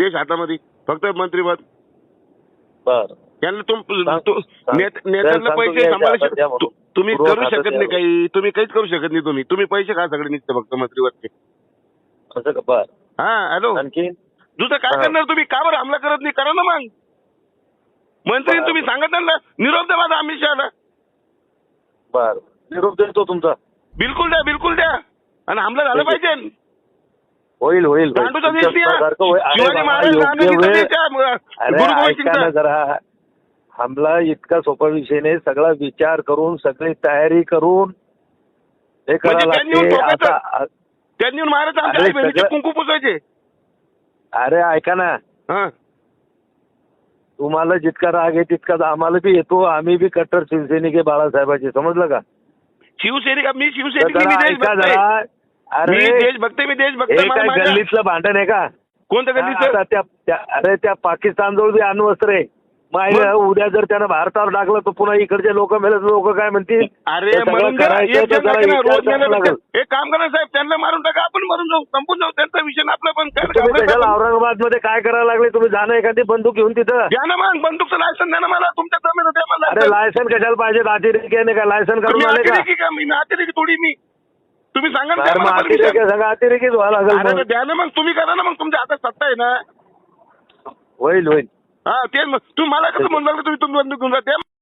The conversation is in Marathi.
देश हातामध्ये. फक्त मंत्रीपद. बर. यांना नेत्यांना पैसे सांभाळू तुम्ही करू शकत नाही काही. तुम्ही काहीच करू शकत नाही तुम्ही. तुम्ही पैसे खा सगळे निघते फक्त मंत्रीवरचे का? बर. हा हॅलो. आणखी? दुसरं काय. करणार तुम्ही? का बरं हमला करत नाही? करा ना मग. मंत्री. तुम्ही सांगत ना? निरोप द्या माझा अमित शहाला. बर. निरोप देतो तुमचा. बिलकुल द्या बिलकुल द्या. आणि हमला झाला. पाहिजे. होईल होईल. जरा. हमला इतका सोपा विषय नाही. सगळा विचार करून सगळी तयारी करून हे म्हणजे त्यांनी महाराज आमच्या अरे कुंकू ऐका ना. हा. तुम्हाला जितका राग आहे तितकाच आम्हाला बी येतो. आम्ही बी कट्टर शिवसैनिक आहे बाळासाहेबांचे. समजलं का? शिवसैनिक मी शिवसैनिक मी. जरा मी अरे देशभक्त मी देशभक्त हे. मला काय गल्लीतलं भांडण आहे का कोणत्या गल्लीचं आता त्या त्या- अरे त्या पाकिस्तान जवळ बी अण्वस्त्र आहे मग मग? आई- उद्या जर त्यानं भारतावर टाकलं तर पुन्हा इकडचे लोक मेले लोक काय म्हणतील अरे हे सगळं मरून द्या. करायचं एक तर जण जरा टाका ना, विचार रोज करावा मेलं लागेल. तर- एक काम करा साहेब त्यांना मारून टाका आपण मरून जाऊ संपून जाऊ त्यांचा विषय ना आपला पण काय तुम्ही घाबरायचं कशाला आपण? औरंगाबादमध्ये काय करायला लागले तुम्ही जाणं एखादी बंदूक घेऊन तिथं द्या ना मग बंदूकचं लायसन द्या ना मला तुमच्या जमीन द्या मला अरे लायसन कशाला पाहिजे अतिरेकी आहे का लायसन तुम्ही करून आले का अतिरेकी का मी अतिरेकी थोडी मी तुम्ही सांगा ना अतिरेकी. सांगा अतिरेकीच व्हायला अरे लागेल तर मग. द्या ना मग तुम्ही करा ना मग तुमच्या हातात सत्ता आहे ना होईल होईल हा तेच मग तुम्ही मला कसं म्हणलं तुम्ही तुम्ही बंदूक घेऊन जा द्या